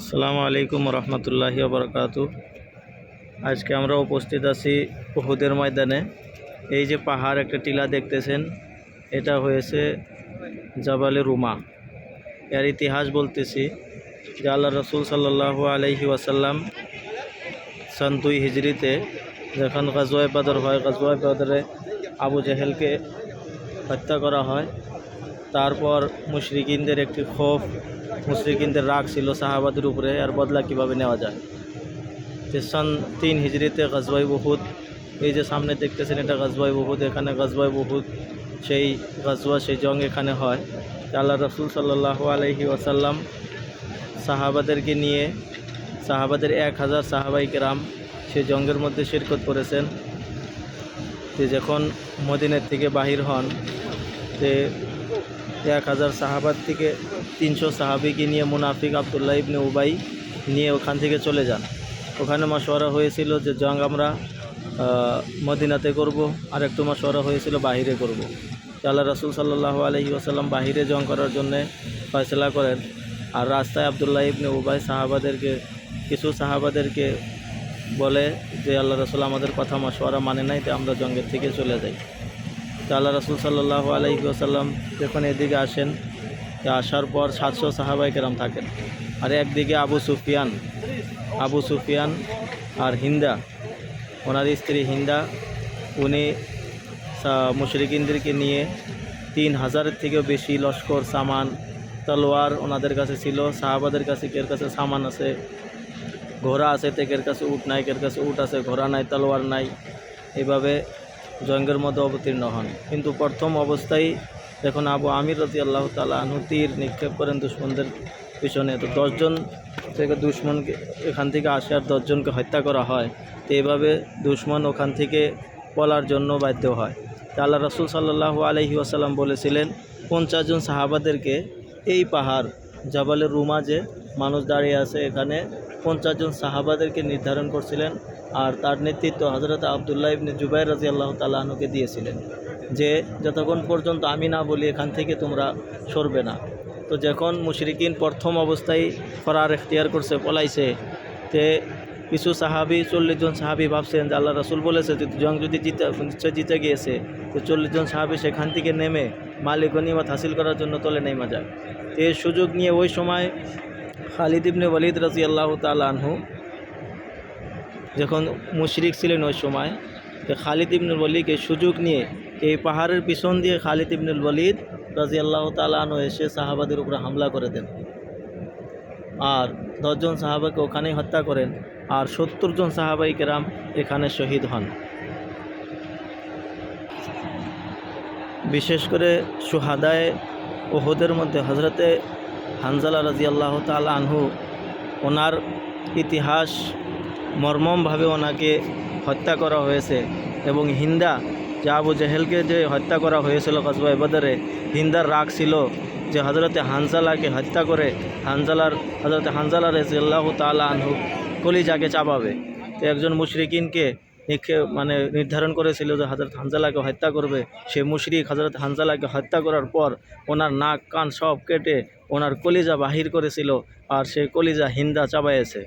আসসালামু আলাইকুম রহমতুল্লাহি বরকাতু আজকে আমরা উপস্থিত আছি উহুদের ময়দানে। এই যে পাহাড় একটা টিলা দেখতেছেন, এটা হয়েছে জাবালে রুমা। এর ইতিহাস বলতেছি যে আল্লাহ রসুল সাল্লাহ আলহি ওয়াসাল্লাম সন দুই হিজড়িতে যখন গজওয়াই বদর হয় গজওয়াই বদরে আবু জেহেলকে হত্যা করা হয়। তারপর মুশরিকিনদের একটি ক্ষোভ মুশরিকিনদের রাগ ছিল সাহাবাদের উপরে আর বদলা কীভাবে নেওয়া যায়? যে সন তিন হিজড়িতে গজবাই বহুত এই যে সামনে দেখতেছেন এটা গজবাই বহুত এখানে গজবাই বহুত সেই গজওয়া, সেই জং এখানে হয়। আল্লাহ রসুল সাল্লাহ আলহি ওয়াসাল্লাম সাহাবাদেরকে নিয়ে, সাহাবাদের এক হাজার সাহাবাই গ্রাম সেই জঙ্গের মধ্যে শিরকত করেছেন। যে যখন মদিনের থেকে বাহির হন, যে এক হাজার সাহাবাদ থেকে তিনশো সাহাবিকে নিয়ে মুনাফিক আবদুল্লাহ ইবনে উবাই নিয়ে ওখান থেকে চলে যান। ওখানে মশওয়ারা হয়েছিল যে জং আমরা মদিনাতে করব আর একটু মশওয়ারা হয়েছিল বাহিরে করব। আল্লাহ রসুল সাল্লাহ আলহি আসাল্লাম বাহিরে জং করার জন্যে ফয়সলা করেন। আর রাস্তায় আবদুল্লাহ ইবনে উবাই সাহাবাদেরকে, কিছু সাহাবাদেরকে বলে যে, আল্লাহ রসুল আমাদের কথা মশওয়ারা মানে নাই, তো আমরা জঙ্গের থেকে চলে যাই। তো আল্লাহ রসুল সাল্লাহ আলাইহি আসাল্লাম যখন এদিকে আসেন, তো আসার পর সাতশো সাহাবাই কেরাম থাকেন। আর একদিকে আবু সুফিয়ান আবু সুফিয়ান আর হিন্দা, ওনার স্ত্রী হিন্দা, উনি মুশরিকিনদেরকে নিয়ে তিন হাজারের থেকেও বেশি লস্কর, সামান, তলোয়ার ওনাদের কাছে ছিল, সাহাবাদের কাছে কের কাছে সামান আছে? ঘোড়া আছে তেকের কাছে উট নাই কের কাছে উট আছে, ঘোড়া নাই, তলোয়ার নাই? এইভাবে জঙ্গের মধ্যে অবতীর্ণ হন। কিন্তু প্রথম অবস্থায় যখন আবু আমির রাজি আল্লাহ তালা তীর নিক্ষেপ করেন দুশ্মনদের পিছনে। তো দশজন থেকে দুশ্মনকে এখান থেকে আসে আর দশজনকে হত্যা করা হয়। তো এইভাবে দুশ্মন ওখান থেকে পলার জন্য বাধ্য হয়। তা আল্লাহ রসুল সাল্লাহ আলহি আসাল্লাম বলেছিলেন, পঞ্চাশ জন সাহাবাদেরকে এই পাহাড়, জাবালের রুমা যে মানুষ দাঁড়িয়ে আছে এখানে। পঞ্চাশ জন সাহাবাদেরকে নির্ধারণ করছিলেন আর তার নেতৃত্ব হজরত আবদুল্লাহ ইবনে জুবাইর রাজি আল্লাহ তালাহনুকে দিয়েছিলেন যে, যতক্ষণ পর্যন্ত আমি না বলি এখান থেকে তোমরা সরবে না। তো যখন মুশরিকিন প্রথম অবস্থায় ফরার এখতিয়ার করছে পলাইছে তে কিছু সাহাবি, চল্লিশ জন সাহাবি ভাবছেন যে আল্লাহ রসুল বলেছে যে জং যদি জিতে, নিশ্চয় জিতে গিয়েছে, তো চল্লিশ জন সাহাবি সেখান থেকে নেমে মালিক গনিমত হাসিল করার জন্য তোলে নেমা যায়। তো এই সুযোগ নিয়ে ওই সময় খালিদ ইবনে ওয়ালিদ রাজি আল্লাহ তালহু যখন মুশরিক ছিলেন ওই সময়, যে খালিদ ইবনুল ওয়ালিকে সুযোগ নিয়ে এই পাহাড়ের পিছন দিয়ে খালিদ ইবনুল ওয়ালিদ রাজি আল্লাহ তালু এসে সাহাবাদের উপরে হামলা করে দেন। আর দশজন সাহাবাকে ওখানেই হত্যা করেন, আর সত্তর জন সাহাবাই কেরাম এখানে শহীদ হন। বিশেষ করে সুহাদায় ওহদের মধ্যে হজরতে হানজালা রাজি আল্লাহ তাল আনহু, ওনার ইতিহাস মর্মমভাবে ওনাকে হত্যা করা হয়েছে এবং হিন্দা, যে আবু জেহেলকে যে হত্যা করা হয়েছিল কসবা বদরে, হিন্দার রাগ ছিল যে হজরতে হানজালাকে হত্যা করে হানজালার হজরতে হানজালা রাজিয়াল্লাহ তালা আনহু কলি কলিজাকে চাপাবে। তো একজন মুশরিকিনকে নিক্ষে মানে নির্ধারণ করেছিল যে হজরত হানজালাকে হত্যা করবে। সে মুশরিক হজরত হানজালাকে হত্যা করার পর ওনার নাক কান সব কেটে ওনার কলিজা বাহির করেছিল আর সেই কলিজা হিন্দা চাবাইয়েছে।